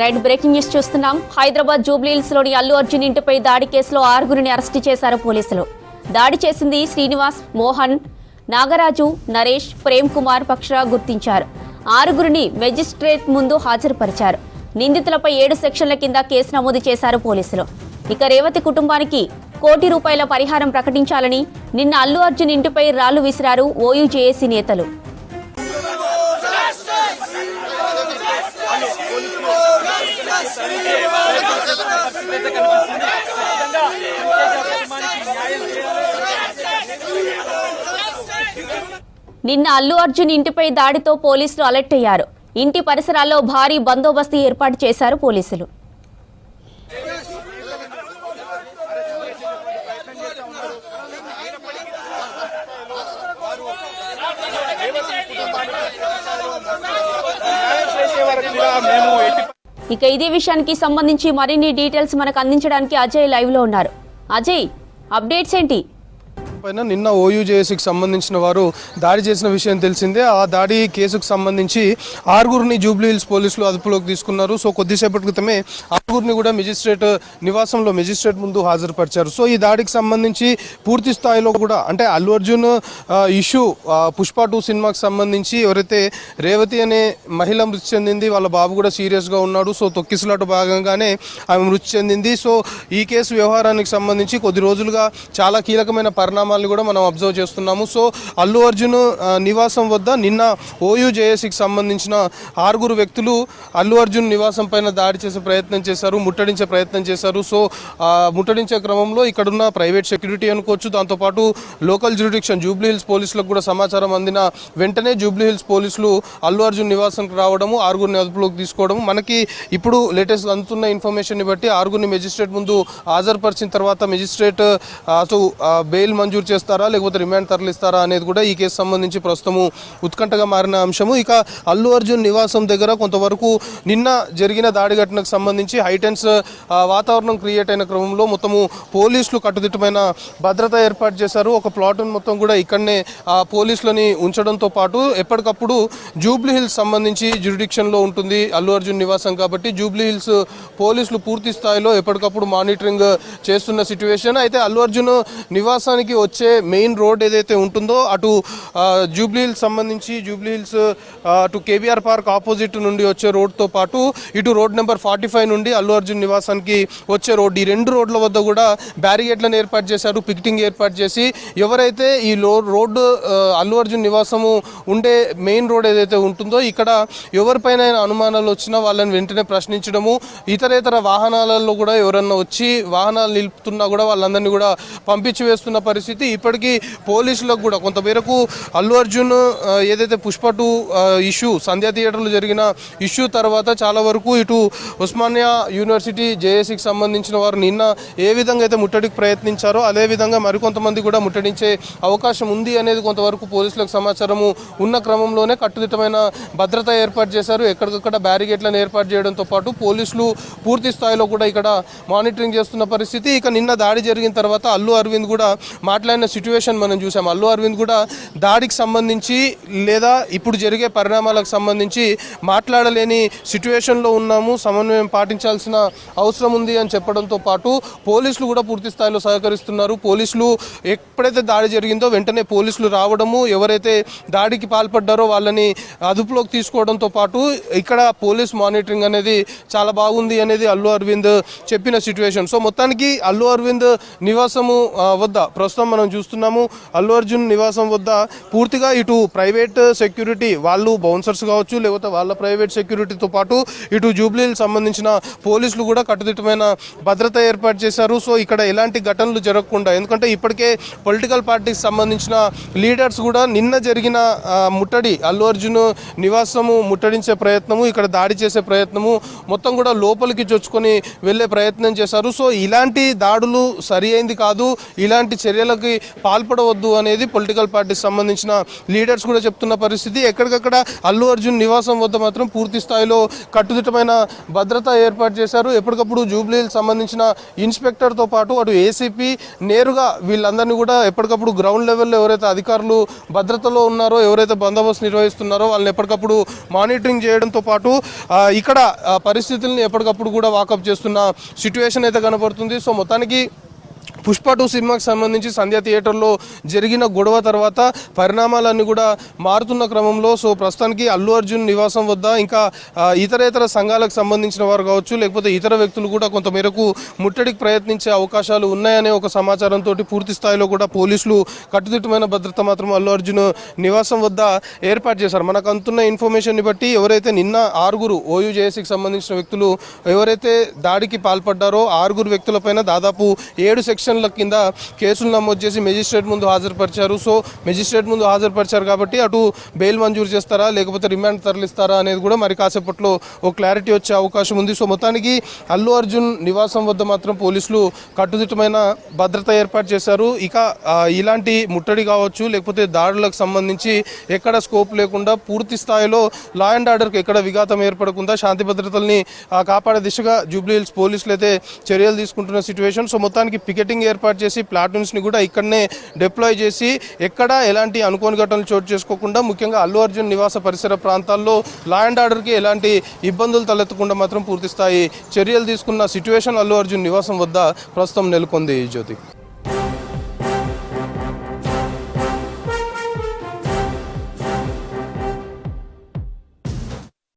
Right breaking news చూస్తున్నాం. హైదరాబాద్ జూబ్లీహిల్స్లోని అల్లు అర్జున్ ఇంటిపై దాడి కేసులో ఆరుగురిని అరెస్ట్ చేశారు పోలీసులు. దాడి చేసింది శ్రీనివాస్ మోహన్ నాగరాజు నరేష్ ప్రేమ్ కుమార్ పక్ష గుర్తించారు. ఆరుగురిని మెజిస్ట్రేట్ ముందు హాజరుపరిచారు. నిందితులపై ఏడు సెక్షన్ల కింద కేసు నమోదు చేశారు పోలీసులు. ఇక రేవతి కుటుంబానికి కోటి రూపాయల పరిహారం ప్రకటించాలని నిన్న అల్లు అర్జున్ ఇంటిపై రాళ్ళు విసిరారు ఓయూజేఏసీ నేతలు. నిన్న అల్లు అర్జున్ ఇంటిపై దాడితో పోలీసులు అలర్ట్ అయ్యారు. ఇంటి పరిసరాల్లో భారీ బందోబస్తు ఏర్పాటు చేశారు పోలీసులు. ఇక ఇదే విషయానికి సంబంధించి మరిన్ని డీటెయిల్స్ మనకు అందించడానికి అజయ్ లైవ్లో ఉన్నారు. అజయ్ అప్డేట్స్ ఏంటి? పైన నిన్న ఓయూజేఎస్కి సంబంధించిన వారు దాడి చేసిన విషయం తెలిసిందే. ఆ దాడి కేసుకు సంబంధించి ఆరుగురిని జూబ్లీ హిల్స్ పోలీసులు అదుపులోకి తీసుకున్నారు. సో కొద్దిసేపటి క్రితమే ఆరుగురిని కూడా మెజిస్ట్రేట్ నివాసంలో మెజిస్ట్రేట్ ముందు హాజరుపరిచారు. సో ఈ దాడికి సంబంధించి పూర్తి స్థాయిలో కూడా అంటే అల్లు అర్జున్ ఇష్యూ పుష్ప టూ సినిమాకి సంబంధించి ఎవరైతే రేవతి అనే మహిళ మృతి చెందింది వాళ్ళ బాబు కూడా సీరియస్గా ఉన్నాడు. సో తొక్కిసలాట భాగంగానే ఆమె మృతి చెందింది. సో ఈ కేసు వ్యవహారానికి సంబంధించి కొద్ది రోజులుగా చాలా కీలకమైన పరిణామాలను కూడా మనం అబ్జర్వ్ చేస్తున్నాము. సో అల్లు అర్జున్ నివాసం వద్ద నిన్న ఓయూ జేఏసీకి సంబంధించిన ఆరుగురు వ్యక్తులు అల్లు అర్జున్ నివాసం పైన దాడి చేసే ప్రయత్నం చేశారు ముట్టడించే ప్రయత్నం చేశారు. సో ముట్టడించే క్రమంలో ఇక్కడున్న ప్రైవేట్ సెక్యూరిటీ అనుకోవచ్చు. దాంతోపాటు లోకల్ జ్యూరిడిక్షన్ జూబ్లీ హిల్స్ పోలీసులకు కూడా సమాచారం అందిన వెంటనే జూబ్లీ హిల్స్ పోలీసులు అల్లు అర్జున్ నివాసంకి రావడము ఆరుగురిని అదుపులోకి తీసుకోవడం మనకి ఇప్పుడు లేటెస్ట్ అందుతున్న ఇన్ఫర్మేషన్ని బట్టి ఆరుగురిని మెజిస్ట్రేట్ ముందు హాజరుపరిచిన తర్వాత మెజిస్ట్రేట్ అటు సో బెయిల్ మంజూరు చేస్తారా? లేకపోతే రిమాండ్ తరలిస్తారా అనేది కూడా ఈ కేసు సంబంధించి ప్రస్తుతము ఉత్కంఠగా మారిన అంశము. ఇక అల్లు అర్జున్ నివాసం దగ్గర కొంతవరకు నిన్న జరిగిన దాడి ఘటనకు సంబంధించి హైటెన్స్ వాతావరణం క్రియేట్ అయిన క్రమంలో మొత్తము పోలీసులు కట్టుదిట్టమైన భద్రత ఏర్పాటు చేశారు. ఒక ప్లాట్ను మొత్తం కూడా ఇక్కడనే ఆ పోలీసులని ఉంచడంతో పాటు ఎప్పటికప్పుడు జూబ్లీ హిల్స్ సంబంధించి జ్యుడిక్షన్లో ఉంటుంది అల్లు అర్జున్ నివాసం కాబట్టి జూబ్లీ హిల్స్ పోలీసులు పూర్తి స్థాయిలో ఎప్పటికప్పుడు మానిటరింగ్ చేస్తున్న సిచ్యువేషన్. అయితే అల్లు అర్జున్ నివాసానికి వచ్చే మెయిన్ రోడ్ ఏదైతే ఉంటుందో అటు జూబ్లీ హిల్స్ సంబంధించి జూబ్లీ హిల్స్ అటు కేబీఆర్ పార్క్ ఆపోజిట్ నుండి వచ్చే రోడ్తో పాటు ఇటు రోడ్ నెంబర్ ఫార్టీ ఫైవ్ నుండి అల్లు అర్జున్ నివాసానికి వచ్చే రోడ్. ఈ రెండు రోడ్ల వద్ద కూడా బ్యారిగేట్లను ఏర్పాటు చేశారు పికెటింగ్ ఏర్పాటు చేసి. ఎవరైతే ఈ లో రోడ్డు అల్లు అర్జున్ నివాసము ఉండే మెయిన్ రోడ్ ఏదైతే ఉంటుందో ఇక్కడ ఎవరిపైన అనుమానాలు వచ్చినా వాళ్ళని వెంటనే ప్రశ్నించడము. ఇతరేతర వాహనాలలో కూడా ఎవరన్నా వచ్చి వాహనాలు నిలుపుతున్నా కూడా వాళ్ళందరినీ కూడా పంపించి వేస్తున్న పరిస్థితి. ఇప్పటికీ పోలీసులకు కూడా కొంతమేరకు అల్లు అర్జున్ ఏదైతే పుష్ప టూ ఇష్యూ సంధ్యా థియేటర్లో జరిగిన ఇష్యూ తర్వాత చాలా వరకు ఇటు ఉస్మానియా యూనివర్సిటీ జేఏసీకి సంబంధించిన వారు నిన్న ఏ విధంగా అయితే ముట్టడికి ప్రయత్నించారో అదే విధంగా మరికొంతమంది కూడా ముట్టడించే అవకాశం ఉంది అనేది కొంతవరకు పోలీసులకు సమాచారము ఉన్న క్రమంలోనే కట్టుదిట్టమైన భద్రత ఏర్పాటు చేశారు. ఎక్కడికక్కడ బ్యారిగేట్లను ఏర్పాటు చేయడంతో పాటు పోలీసులు పూర్తి స్థాయిలో కూడా ఇక్కడ మానిటరింగ్ చేస్తున్న పరిస్థితి. ఇక నిన్న దాడి జరిగిన తర్వాత అల్లు అరవింద్ కూడా మాట్లాడిన సిచ్యువేషన్ మనం చూసాం. అల్లు అరవింద్ కూడా దాడికి సంబంధించి లేదా ఇప్పుడు జరిగే పరిణామాలకు సంబంధించి మాట్లాడలేని సిచ్యువేషన్లో ఉన్నాము. సమన్వయం పాటించాల్సిన అవసరం ఉంది అని చెప్పడంతో పాటు పోలీసులు కూడా పూర్తి స్థాయిలో సహకరిస్తున్నారు. పోలీసులు ఎప్పుడైతే దాడి జరిగిందో వెంటనే పోలీసులు రావడము ఎవరైతే దాడికి పాల్పడ్డారో వాళ్ళని అదుపులోకి తీసుకోవడంతో పాటు ఇక్కడ పోలీస్ మానిటరింగ్ అనేది చాలా బాగుంది అనేది అల్లు అరవింద్ చెప్పిన సిచ్యువేషన్ సో మొత్తానికి అల్లు అరవింద్ నివాసము వద్ద ప్రస్తుతం మనం చూస్తున్నాము. అల్లు అర్జున్ నివాసం వద్ద పూర్తిగా ఇటు ప్రైవేట్ సెక్యూరిటీ వాళ్ళు బౌన్సర్స్ కావచ్చు లేకపోతే వాళ్ళ ప్రైవేట్ సెక్యూరిటీతో పాటు ఇటు జూబ్లీలకు సంబంధించిన పోలీసులు కూడా కట్టుదిట్టమైన భద్రత ఏర్పాటు చేశారు. సో ఇక్కడ ఎలాంటి ఘటనలు జరగకుండా ఎందుకంటే ఇప్పటికే పొలిటికల్ పార్టీకి సంబంధించిన లీడర్స్ కూడా నిన్న జరిగిన ముట్టడి అల్లు అర్జున్ నివాసము ముట్టడించే ప్రయత్నము ఇక్కడ దాడి చేసే ప్రయత్నము మొత్తం కూడా లోపలికి చొచ్చుకొని వెళ్ళే ప్రయత్నం చేశారు. సో ఇలాంటి దాడులు సరి అయింది కాదు. ఇలాంటి చర్యలకు దాడులకి పాల్పడవద్దు అనేది పొలిటికల్ పార్టీకి సంబంధించిన లీడర్స్ కూడా చెప్తున్న పరిస్థితి. ఎక్కడికక్కడ అల్లు అర్జున్ నివాసం వద్ద మాత్రం పూర్తి స్థాయిలో కట్టుదిట్టమైన భద్రత ఏర్పాటు చేశారు. ఎప్పటికప్పుడు జూబ్లీకి సంబంధించిన ఇన్స్పెక్టర్తో పాటు అటు ఏసీపీ నేరుగా వీళ్ళందరినీ కూడా ఎప్పటికప్పుడు గ్రౌండ్ లెవెల్లో ఎవరైతే అధికారులు భద్రతలో ఉన్నారో ఎవరైతే బందోబస్తు నిర్వహిస్తున్నారో వాళ్ళని ఎప్పటికప్పుడు మానిటరింగ్ చేయడంతో పాటు ఇక్కడ పరిస్థితుల్ని ఎప్పటికప్పుడు కూడా వాకప్ చేస్తున్న సిచ్యువేషన్ అయితే కనబడుతుంది సో మొత్తానికి పుష్ప టూ సినిమాకి సంబంధించి సంధ్య థియేటర్లో జరిగిన గొడవ తర్వాత పరిణామాలన్నీ కూడా మారుతున్న క్రమంలో సో ప్రస్తుతానికి అల్లు అర్జున్ నివాసం వద్ద ఇంకా ఇతరేతర సంఘాలకు సంబంధించిన వారు కావచ్చు లేకపోతే ఇతర వ్యక్తులు కూడా కొంత మేరకు ముట్టడికి ప్రయత్నించే అవకాశాలు ఉన్నాయనే ఒక సమాచారంతో పూర్తి స్థాయిలో కూడా పోలీసులు కట్టుదిట్టమైన భద్రత మాత్రం అల్లు అర్జున్ నివాసం వద్ద ఏర్పాటు చేశారు. మనకు అందుతున్న ఇన్ఫర్మేషన్ని బట్టి ఎవరైతే నిన్న ఆరుగురు ఓయూ జేఏసీకి సంబంధించిన వ్యక్తులు ఎవరైతే దాడికి పాల్పడ్డారో ఆరుగురు వ్యక్తులపైన దాదాపు ఏడు సెక్షన్ సెక్షన్ల కింద కేసులు నమోదు చేసి మెజిస్ట్రేట్ ముందు హాజరుపరిచారు. సో మెజిస్ట్రేట్ ముందు హాజరుపరిచారు కాబట్టి అటు బెయిల్ మంజూరు చేస్తారా లేకపోతే రిమాండ్ తరలిస్తారా అనేది కూడా మరి కాసేపట్లో ఓ క్లారిటీ వచ్చే అవకాశం ఉంది. సో మొత్తానికి అల్లు అర్జున్ నివాసం వద్ద మాత్రం పోలీసులు కట్టుదిట్టమైన భద్రత ఏర్పాటు చేశారు. ఇక ఇలాంటి ముట్టడి కావచ్చు లేకపోతే దాడులకు సంబంధించి ఎక్కడ స్కోప్ లేకుండా పూర్తి స్థాయిలో లా అండ్ ఆర్డర్కి ఎక్కడ విఘాతం ఏర్పడకుండా శాంతి భద్రతల్ని కాపాడే దిశగా జూబ్లీ హిల్స్ పోలీసులు అయితే చర్యలు తీసుకుంటున్న సిచ్యువేషన్ సో మొత్తానికి పికెటింగ్ ఏర్పాటు చేసి ప్లాటూన్స్ని కూడా ఇక్కడనే డిప్లాయ్ చేసి ఎక్కడ ఎలాంటి అనుకోని ఘటనలు చోటు చేసుకోకుండా ముఖ్యంగా అల్లు అర్జున్ నివాస పరిసర ప్రాంతాల్లో లా అండ్ ఆర్డర్కి ఎలాంటి ఇబ్బందులు తలెత్తకుండా మాత్రం పూర్తి స్థాయి చర్యలు తీసుకున్న సిచ్యువేషన్ అల్లు అర్జున్ నివాసం వద్ద ప్రస్తుతం నెలకొంది జ్యోతి.